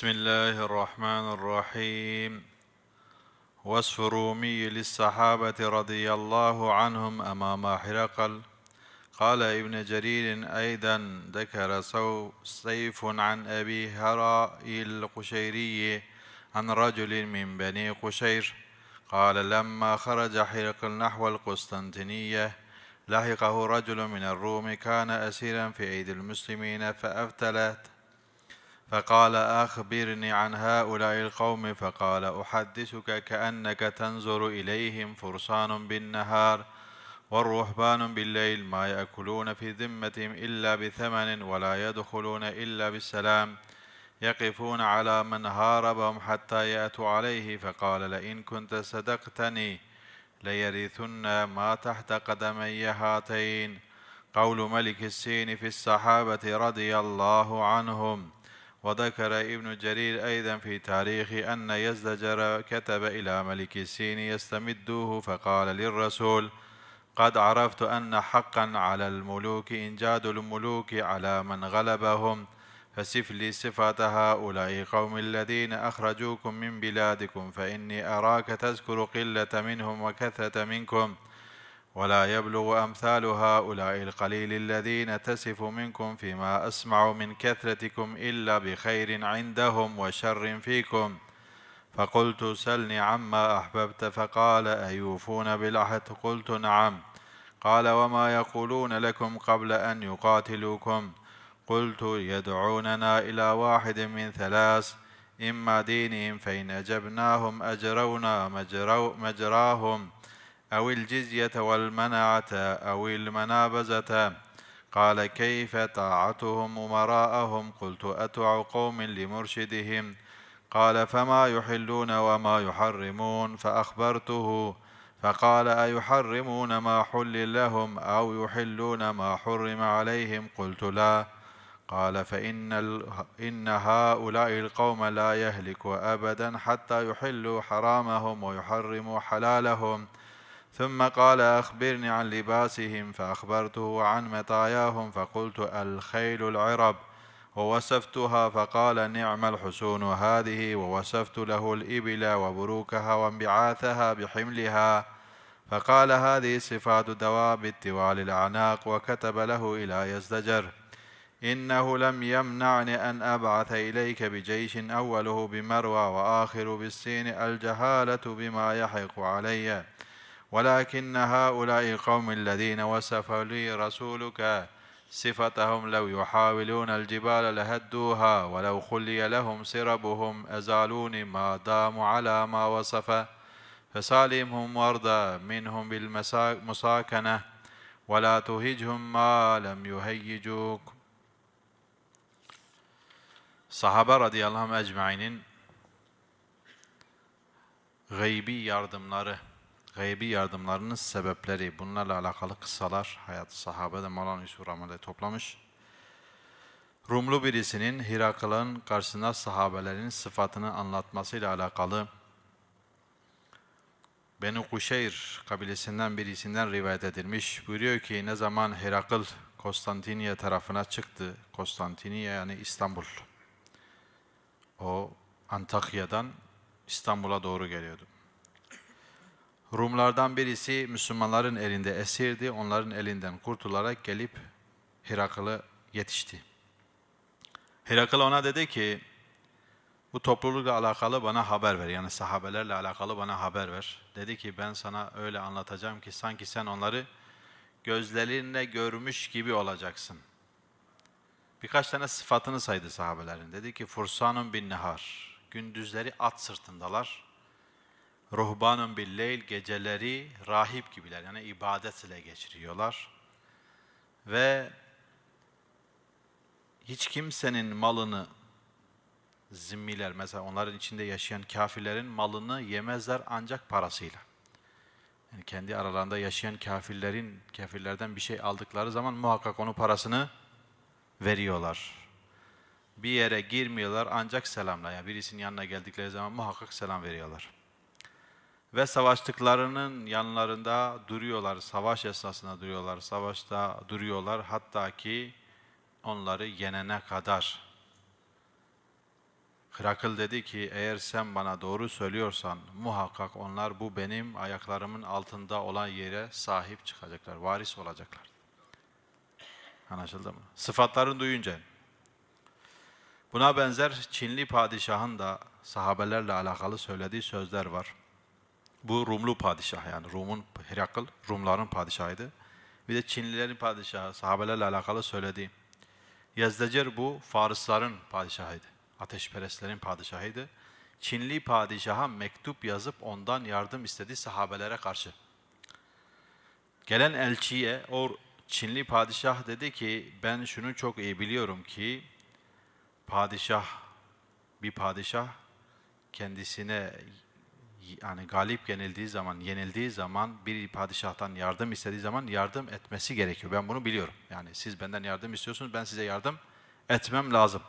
بسم الله الرحمن الرحيم. وصف الرومي للصحابة رضي الله عنهم أمام حرقل قال ابن جرير أيضا ذكر سيف عن أبي هراء القشيري عن رجل من بني قشير. قال لما خرج حرقل نحو القسطنطينية لحقه رجل من الروم كان أسيرا في أيدي المسلمين فأفتلت فقال أخبرني عن هؤلاء القوم فقال أحدثك كأنك تنظر إليهم فرسان بالنهار والرهبان بالليل ما يأكلون في ذمتهم إلا بثمن ولا يدخلون إلا بالسلام يقفون على من هاربهم حتى يأتوا عليه فقال لئن كنت صدقتني ليرثن ما تحت قدمي هاتين قول ملك السين في الصحابة رضي الله عنهم وذكر ابن جرير أيضا في تاريخه أن يزدجر كتب إلى ملك السين يستمدوه فقال للرسول قد عرفت أن حقا على الملوك إنجاد الملوك على من غلبهم فسف لي صفة هؤلاء قوم الذين أخرجوكم من بلادكم فإني أراك تذكر قلة منهم وكثرة منكم ولا يبلغ أمثال هؤلاء القليل الذين تسف منكم فيما أسمع من كثرتكم إلا بخير عندهم وشر فيكم. فقلت سلني عما أحببت. فقال أيوفون بالعهد؟ قلت نعم. قال وما يقولون لكم قبل أن يقاتلوكم؟ قلت يدعوننا إلى واحد من ثلاث إما دينهم فإن أجبناهم أجرونا مجرو مجراهم. أو الجزية والمنعة أو المنابزة. قال كيف طاعتهم أمراءهم قلت أطع قوم لمرشدهم. قال فما يحلون وما يحرمون؟ فأخبرته فقال أيحرمون ما حل لهم أو يحلون ما حرم عليهم؟ قلت لا. قال فإن. إن هؤلاء القوم لا يهلك أبدا حتى يحلوا حرامهم ويحرموا حلالهم. ثم قال أخبرني عن لباسهم فأخبرته عن مطاياهم فقلت الخيل العرب ووصفتها فقال نعم الحسون هذه ووصفت له الإبل وبروكها وانبعاثها بحملها. فقال هذه صفات دواب التوال الأعناق وكتب له إلى يزدجر. إنه لم يمنعني أن أبعث إليك بجيش أوله بمروى وآخر بالسين الجهالة بما يحق علي. ولكن هؤلاء القوم الذين وصف لي رسولك صفتهم لو يحاولون الجبال لهدوها ولو خلي لهم سربهم أزالوني ما داموا على ما وصف. فسالمهم وارضى منهم بالمساكنة ولا تهجهم ما لم يهيجوك. Sahabe radıyallahu anh ecmainin gaybi yardımları, gaybi yardımlarının sebepleri, bunlarla alakalı kıssalar hayat sahabe de Mevlana Yusuf toplamış. Rumlu birisinin Hirakl'ın karşısında sahabelerin sıfatını anlatmasıyla alakalı Beni Kuşeyr kabilesinden birisinden rivayet edilmiş. Buyuruyor ki ne zaman Herakl Konstantiniye tarafına çıktı. Konstantiniye yani İstanbul. O Antakya'dan İstanbul'a doğru geliyordu. Rumlardan birisi Müslümanların elinde esirdi. Onların elinden kurtularak gelip Hirakl'a yetişti. Herakl ona dedi ki bu toplulukla alakalı bana haber ver. Yani sahabelerle alakalı bana haber ver. Dedi ki ben sana öyle anlatacağım ki sanki sen onları gözlerinle görmüş gibi olacaksın. Birkaç tane sıfatını saydı sahabelerin. Dedi ki fursanun bin nehar. Gündüzleri at sırtındalar. Ruhbanun bil leyl. Geceleri rahip gibiler. Yani ibadet ile geçiriyorlar. Ve hiç kimsenin malını zimmiler mesela onların içinde yaşayan kafirlerin malını yemezler ancak parasıyla. Yani kendi aralarında yaşayan kafirlerin kafirlerden bir şey aldıkları zaman muhakkak onun parasını veriyorlar. Bir yere girmiyorlar ancak selamla. Yani birisinin yanına geldikleri zaman muhakkak selam veriyorlar. Ve savaştıklarının yanlarında duruyorlar. Savaş esnasında duruyorlar. Savaşta duruyorlar. Hatta ki onları yenene kadar Hırakıl dedi ki eğer sen bana doğru söylüyorsan muhakkak onlar bu benim ayaklarımın altında olan yere sahip çıkacaklar, varis olacaklar. Anlaşıldı mı? Sıfatlarını duyunca. Buna benzer Çinli padişahın da sahabelerle alakalı söylediği sözler var. Bu Rumlu padişah yani Rum'un Herakl, Rumların padişahıydı. Bir de Çinlilerin padişahı, sahabelerle alakalı söylediği. Yezdecir bu Farsların padişahıydı. Ateşperestlerin padişahıydı. Çinli padişaha mektup yazıp ondan yardım istedi sahabelere karşı. Gelen elçiye o Çinli padişah dedi ki ben şunu çok iyi biliyorum ki padişah bir padişah kendisine yani galip yenildiği zaman, yenildiği zaman bir padişahtan yardım istediği zaman yardım etmesi gerekiyor. Ben bunu biliyorum. Yani siz benden yardım istiyorsunuz, ben size yardım etmem lazım.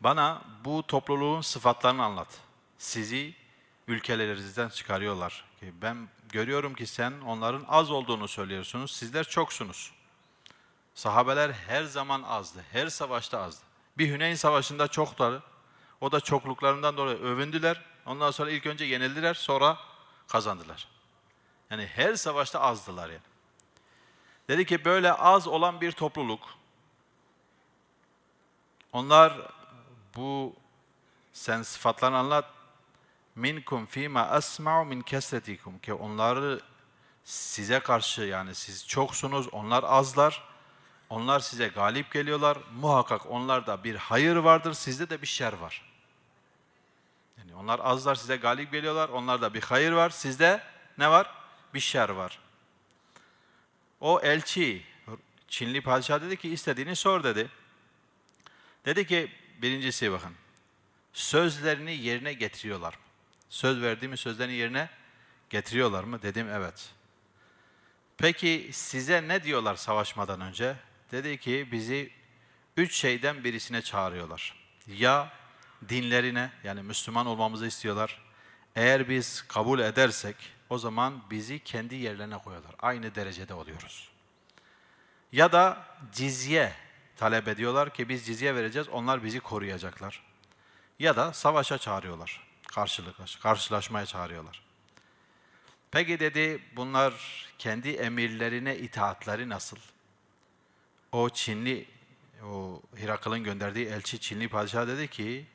Bana bu topluluğun sıfatlarını anlat. Sizi ülkelerinizden çıkarıyorlar. Ben görüyorum ki sen onların az olduğunu söylüyorsunuz. Sizler çoksunuz. Sahabeler her zaman azdı. Her savaşta azdı. Bir Hüneyn Savaşı'nda çokları. O da çokluklarından dolayı övündüler. Ondan sonra ilk önce yenildiler, sonra kazandılar. Yani her savaşta azdılar yani. Dedi ki böyle az olan bir topluluk. Onlar bu sen sıfatlarını anlat. Minkum fima asma'u min kesretikum ki onları size karşı yani siz çoksunuz, onlar azlar. Onlar size galip geliyorlar. Muhakkak onlarda bir hayır vardır, sizde de bir şer var. Yani onlar azlar size galip geliyorlar. Onlarda bir hayır var. Sizde ne var? Bir şer var. O elçi, Çinli padişah dedi ki istediğini sor dedi. Dedi ki birincisi bakın. Sözlerini yerine getiriyorlar mı? Söz verdiğimiz sözlerini yerine getiriyorlar mı? Dedim evet. Peki size ne diyorlar savaşmadan önce? Dedi ki bizi üç şeyden birisine çağırıyorlar. Ya dinlerine yani Müslüman olmamızı istiyorlar. Eğer biz kabul edersek o zaman bizi kendi yerlerine koyuyorlar. Aynı derecede oluyoruz. Ya da cizye talep ediyorlar ki biz cizye vereceğiz, onlar bizi koruyacaklar. Ya da savaşa çağırıyorlar, karşılık, karşılaşmaya çağırıyorlar. Peki dedi bunlar kendi emirlerine itaatleri nasıl? O Çinli, o Hirakl'ın gönderdiği elçi Çinli padişah dedi ki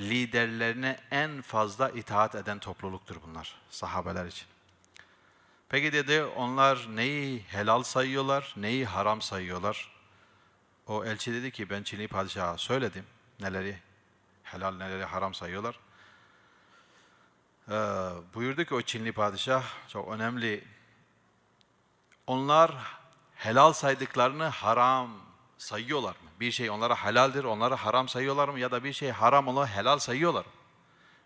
liderlerine en fazla itaat eden topluluktur bunlar sahabeler için. Peki dedi onlar neyi helal sayıyorlar, neyi haram sayıyorlar? O elçi dedi ki ben Çinli padişaha söyledim neleri helal neleri haram sayıyorlar. Ee, buyurdu ki o Çinli padişah çok önemli. Onlar helal saydıklarını haram sayıyorlar mı? Bir şey onlara helaldir, onlara haram sayıyorlar mı? Ya da bir şey haram onu helal sayıyorlar mı?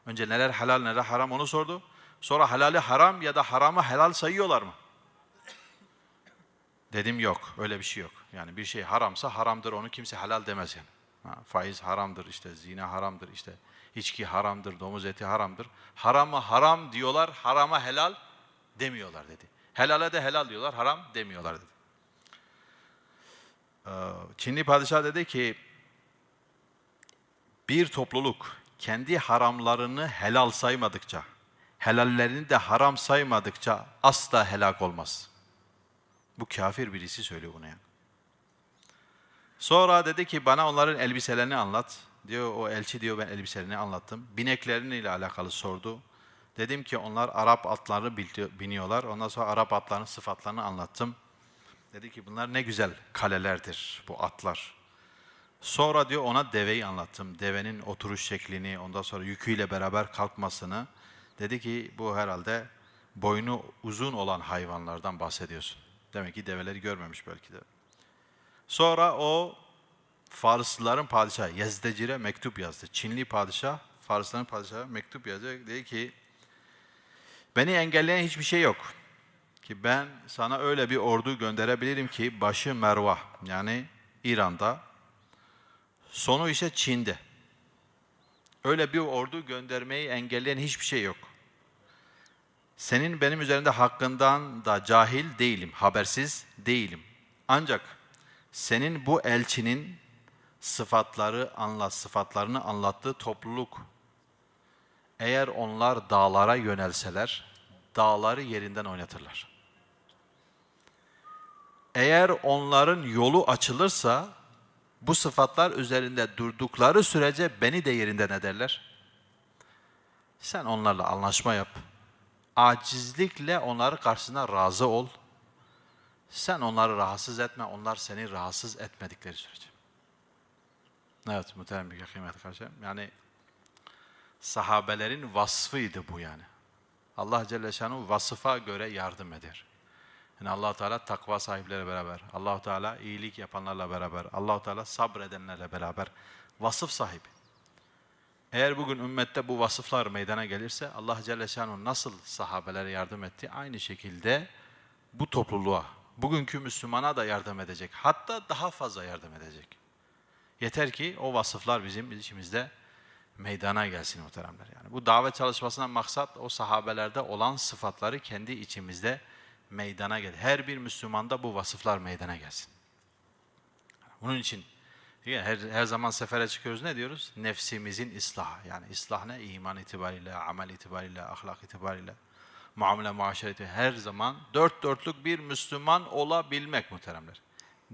Önce neler helal neler haram onu sordu. Sonra helali haram ya da haramı helal sayıyorlar mı? Dedim yok, öyle bir şey yok. Yani bir şey haramsa haramdır, onu kimse helal demez yani. Ha, faiz haramdır, işte zina haramdır, işte içki haramdır, domuz eti haramdır. Haramı haram diyorlar, harama helal demiyorlar dedi. Helale de helal diyorlar, haram demiyorlar dedi. Ee, Çinli padişah dedi ki bir topluluk kendi haramlarını helal saymadıkça, helallerini de haram saymadıkça asla helak olmaz. Bu kafir birisi söylüyor bunu yani. Sonra dedi ki bana onların elbiselerini anlat. Diyor o elçi diyor ben elbiselerini anlattım. Binekleriyle alakalı sordu. Dedim ki onlar Arap atları biniyorlar. Ondan sonra Arap atlarının sıfatlarını anlattım. Dedi ki bunlar ne güzel kalelerdir bu atlar. Sonra diyor ona deveyi anlattım. Devenin oturuş şeklini, ondan sonra yüküyle beraber kalkmasını. Dedi ki bu herhalde boynu uzun olan hayvanlardan bahsediyorsun. Demek ki develeri görmemiş belki de. Sonra o Farslıların padişahı Yezdecir'e mektup yazdı. Çinli padişah Farslıların padişahı mektup yazdı. Dedi ki beni engelleyen hiçbir şey yok. Ki ben sana öyle bir ordu gönderebilirim ki başı Merva yani İran'da sonu ise Çin'de. Öyle bir ordu göndermeyi engelleyen hiçbir şey yok. Senin benim üzerinde hakkından da cahil değilim, habersiz değilim. Ancak senin bu elçinin sıfatları anlat, sıfatlarını anlattığı topluluk. Eğer onlar dağlara yönelseler, dağları yerinden oynatırlar. Eğer onların yolu açılırsa, bu sıfatlar üzerinde durdukları sürece beni de yerinden ederler. Sen onlarla anlaşma yap. Acizlikle onları karşısına razı ol. Sen onları rahatsız etme, onlar seni rahatsız etmedikleri sürece. Evet, muhterem bir kıymet kardeşim. Yani sahabelerin vasfıydı bu yani. Allah Celle Şanuhu vasıfa göre yardım eder. Yani allah Teala takva sahipleriyle beraber, allah Teala iyilik yapanlarla beraber, allah Teala sabredenlerle beraber vasıf sahibi. Eğer bugün ümmette bu vasıflar meydana gelirse Allah Celle Şanuhu nasıl sahabelere yardım etti? Aynı şekilde bu topluluğa, bugünkü Müslümana da yardım edecek. Hatta daha fazla yardım edecek. Yeter ki o vasıflar bizim içimizde meydana gelsin muhteremler. Yani bu davet çalışmasından maksat o sahabelerde olan sıfatları kendi içimizde meydana gel. Her bir Müslümanda bu vasıflar meydana gelsin. Bunun için her, her zaman sefere çıkıyoruz ne diyoruz? Nefsimizin ıslahı. Yani ıslah ne? İman itibariyle, amel itibariyle, ahlak itibariyle, muamele muaşereti her zaman dört dörtlük bir Müslüman olabilmek muhteremler.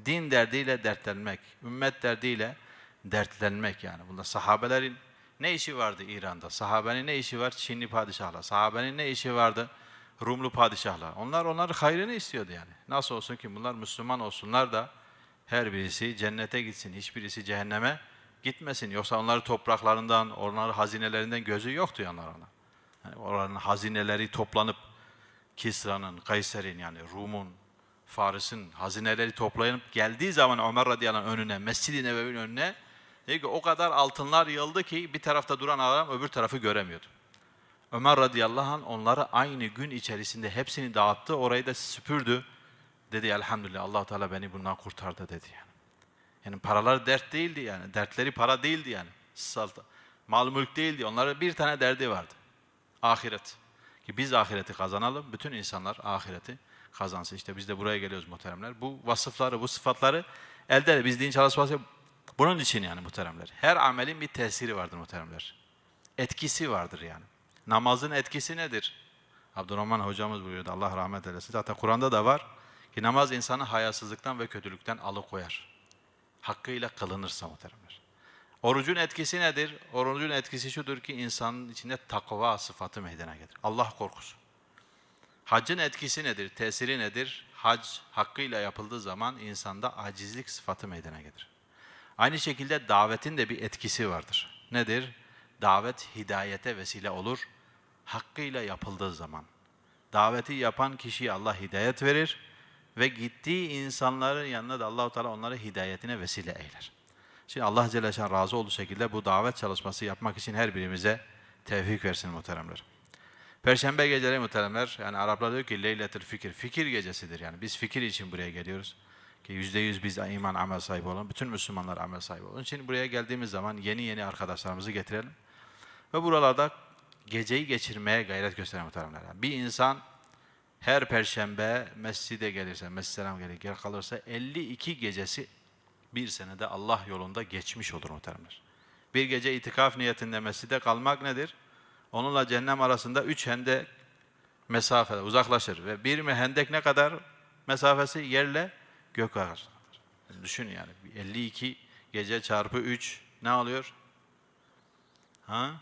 Din derdiyle dertlenmek, ümmet derdiyle dertlenmek yani. Bunda sahabelerin ne işi vardı İran'da? Sahabenin ne işi var Çinli padişahla? Sahabenin ne işi vardı Rumlu padişahla? Onlar onların hayrını istiyordu yani. Nasıl olsun ki bunlar Müslüman olsunlar da her birisi cennete gitsin, hiçbirisi cehenneme gitmesin. Yoksa onları topraklarından, onların hazinelerinden gözü yoktu yanlar ona. Yani oranın hazineleri toplanıp Kisra'nın, Kayser'in yani Rum'un, Faris'in hazineleri toplayıp geldiği zaman Ömer radıyallahu anh önüne, Mescid-i Nebevi'nin önüne dedi ki o kadar altınlar yığıldı ki bir tarafta duran adam öbür tarafı göremiyordu. Ömer radıyallahu anh onları aynı gün içerisinde hepsini dağıttı, orayı da süpürdü. Dedi elhamdülillah allah Teala beni bundan kurtardı dedi yani. Yani paralar dert değildi yani. Dertleri para değildi yani. Salta. Mal mülk değildi. Onlara bir tane derdi vardı. Ahiret. Ki biz ahireti kazanalım. Bütün insanlar ahireti kazansın. İşte biz de buraya geliyoruz muhteremler. Bu vasıfları, bu sıfatları elde edelim. Biz din çalışması bunun için yani muhteremler. Her amelin bir tesiri vardır muhteremler. Etkisi vardır yani. Namazın etkisi nedir? Abdurrahman hocamız buyuruyordu. Allah rahmet eylesin. Zaten Kur'an'da da var ki namaz insanı hayasızlıktan ve kötülükten alıkoyar. Hakkıyla kılınırsa muhteremler. Orucun etkisi nedir? Orucun etkisi şudur ki insanın içinde takva sıfatı meydana gelir. Allah korkusu. Haccın etkisi nedir? Tesiri nedir? Hac hakkıyla yapıldığı zaman insanda acizlik sıfatı meydana gelir. Aynı şekilde davetin de bir etkisi vardır. Nedir? Davet hidayete vesile olur. Hakkıyla yapıldığı zaman. Daveti yapan kişiye Allah hidayet verir ve gittiği insanların yanına da Allahu Teala onları hidayetine vesile eyler. Şimdi Allah Celle Şan razı olduğu şekilde bu davet çalışması yapmak için her birimize tevfik versin muhteremler. Perşembe geceleri muhteremler, yani Araplar diyor ki Leyletül Fikir, fikir gecesidir yani. Biz fikir için buraya geliyoruz. Ki yüzde yüz biz iman amel sahibi olun, bütün Müslümanlar amel sahibi olun. Şimdi buraya geldiğimiz zaman yeni yeni arkadaşlarımızı getirelim. Ve buralarda geceyi geçirmeye gayret gösteren muhteremler. Yani bir insan her perşembe mescide gelirse, mescid gelir, gel kalırsa 52 gecesi bir senede Allah yolunda geçmiş olur muhteremler. Bir gece itikaf niyetinde mescide kalmak nedir? Onunla cehennem arasında üç hendek mesafede uzaklaşır. Ve bir mi hendek ne kadar mesafesi yerle gök arasındadır. Düşün yani 52 gece çarpı 3 ne alıyor? Ha?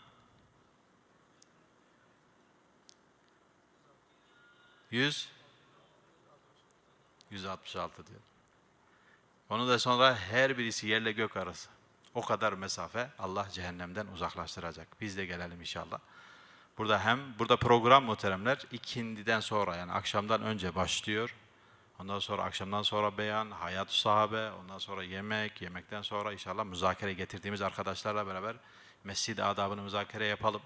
100 166 diyor. Onu da sonra her birisi yerle gök arası. O kadar mesafe Allah cehennemden uzaklaştıracak. Biz de gelelim inşallah. Burada hem burada program muhteremler ikindiden sonra yani akşamdan önce başlıyor. Ondan sonra akşamdan sonra beyan, hayat sahabe, ondan sonra yemek, yemekten sonra inşallah müzakere getirdiğimiz arkadaşlarla beraber mescid adabını müzakere yapalım.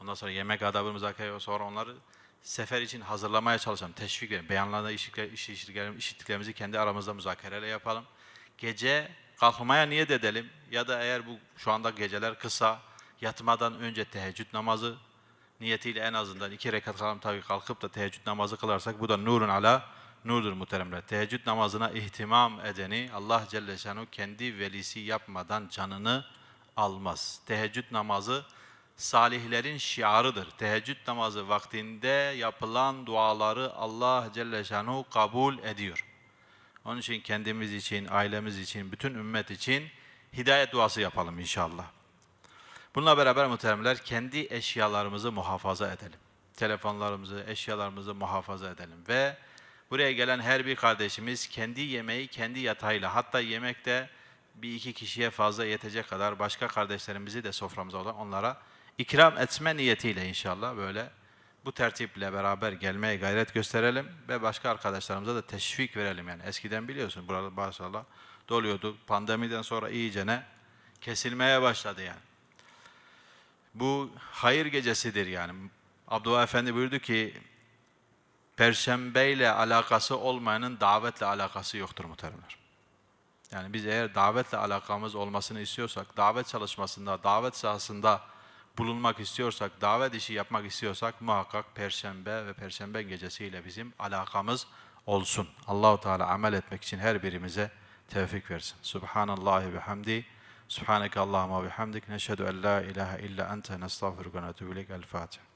Ondan sonra yemek adabını müzakere sonra onları sefer için hazırlamaya çalışalım. Teşvik verin. Beyanlarda işittiklerimizi kendi aramızda müzakereyle yapalım. Gece kalkmaya niyet edelim. Ya da eğer bu şu anda geceler kısa, yatmadan önce teheccüd namazı niyetiyle en azından iki rekat kalan tabii kalkıp da teheccüd namazı kılarsak bu da nurun ala nurdur muhteremler. Teheccüd namazına ihtimam edeni Allah Celle Şanuhu kendi velisi yapmadan canını almaz. Teheccüd namazı salihlerin şiarıdır. Teheccüd namazı vaktinde yapılan duaları Allah Celle Şanuhu kabul ediyor. Onun için kendimiz için, ailemiz için, bütün ümmet için hidayet duası yapalım inşallah. Bununla beraber muhteremler kendi eşyalarımızı muhafaza edelim. Telefonlarımızı, eşyalarımızı muhafaza edelim. Ve buraya gelen her bir kardeşimiz kendi yemeği kendi yatağıyla hatta yemekte bir iki kişiye fazla yetecek kadar başka kardeşlerimizi de soframıza olan onlara ikram etme niyetiyle inşallah böyle bu tertiple beraber gelmeye gayret gösterelim ve başka arkadaşlarımıza da teşvik verelim. Yani eskiden biliyorsun burada maşallah doluyordu. Pandemiden sonra iyicene kesilmeye başladı yani. Bu hayır gecesidir yani. Abdullah Efendi buyurdu ki Perşembe ile alakası olmayanın davetle alakası yoktur muhteremler. Yani biz eğer davetle alakamız olmasını istiyorsak, davet çalışmasında, davet sahasında bulunmak istiyorsak, davet işi yapmak istiyorsak muhakkak Perşembe ve Perşembe gecesiyle bizim alakamız olsun. Allahu Teala amel etmek için her birimize tevfik versin. Subhanallahi ve hamdi. Subhaneke Allahumma ve hamdik. Neşhedü en la ilahe illa ente nestağfiruke ve netûbü ileyk. El Fatiha.